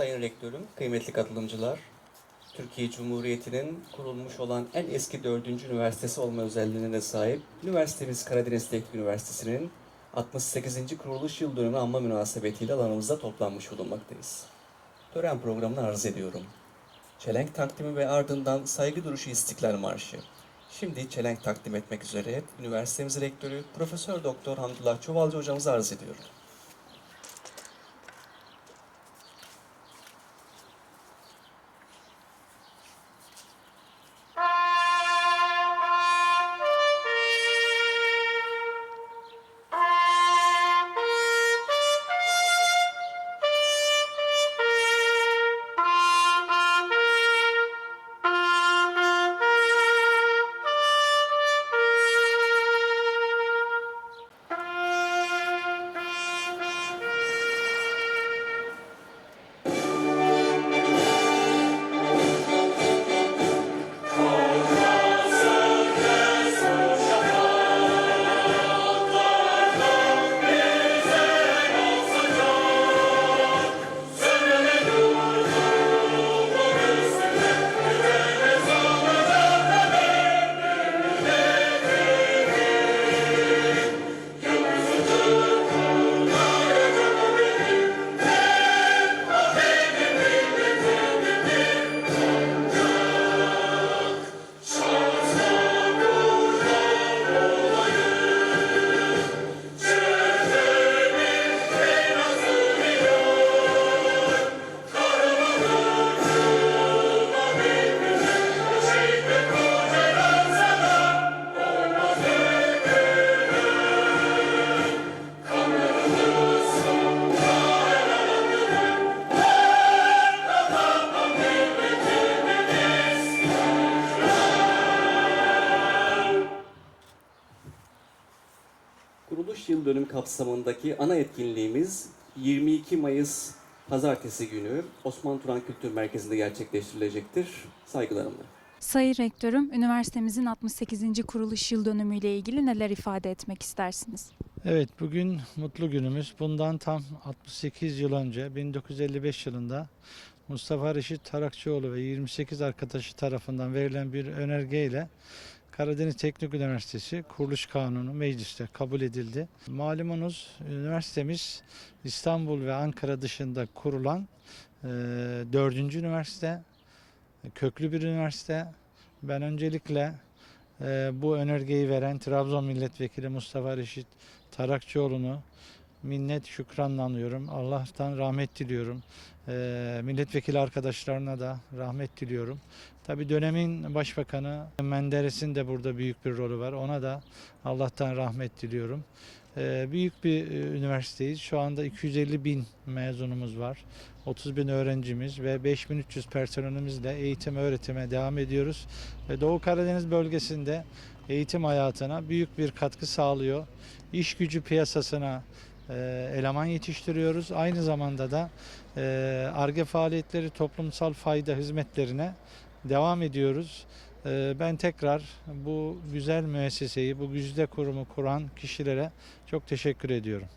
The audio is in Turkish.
Sayın Rektörüm, kıymetli katılımcılar, Türkiye Cumhuriyeti'nin kurulmuş olan en eski dördüncü üniversitesi olma özelliğine de sahip üniversitemiz Karadeniz Teknik Üniversitesi'nin 68. kuruluş yıl dönümü anma münasebetiyle alanımızda toplanmış bulunmaktayız. Tören programını arz ediyorum. Çelenk takdimi ve ardından saygı duruşu İstiklal Marşı. Şimdi çelenk takdim etmek üzere üniversitemiz rektörü Profesör Doktor Hamdullah Çuvalcı hocamızı arz ediyorum. Kuruluş yıl dönüm kapsamındaki ana etkinliğimiz 22 Mayıs Pazartesi günü Osman Turan Kültür Merkezi'nde gerçekleştirilecektir. Saygılarımla. Sayın Rektörüm, üniversitemizin 68. kuruluş yıl dönümüyle ilgili neler ifade etmek istersiniz? Evet bugün mutlu günümüz. Bundan tam 68 yıl önce 1955 yılında Mustafa Reşit Tarakçıoğlu ve 28 arkadaşı tarafından verilen bir önergeyle Karadeniz Teknik Üniversitesi kuruluş kanunu mecliste kabul edildi. Malumunuz üniversitemiz İstanbul ve Ankara dışında kurulan e, dördüncü üniversite, köklü bir üniversite. Ben öncelikle e, bu önergeyi veren Trabzon Milletvekili Mustafa Reşit Tarakçıoğlu'nu minnet şükranla anıyorum. Allah'tan rahmet diliyorum. E, milletvekili arkadaşlarına da rahmet diliyorum. Tabi dönemin başbakanı Menderes'in de burada büyük bir rolü var. Ona da Allah'tan rahmet diliyorum. E, büyük bir e, üniversiteyiz. Şu anda 250 bin mezunumuz var. 30 bin öğrencimiz ve 5300 personelimizle eğitim öğretime devam ediyoruz. Ve Doğu Karadeniz bölgesinde eğitim hayatına büyük bir katkı sağlıyor. İş gücü piyasasına eleman yetiştiriyoruz. Aynı zamanda da ARGE faaliyetleri toplumsal fayda hizmetlerine devam ediyoruz. E, ben tekrar bu güzel müesseseyi, bu güzide kurumu kuran kişilere çok teşekkür ediyorum.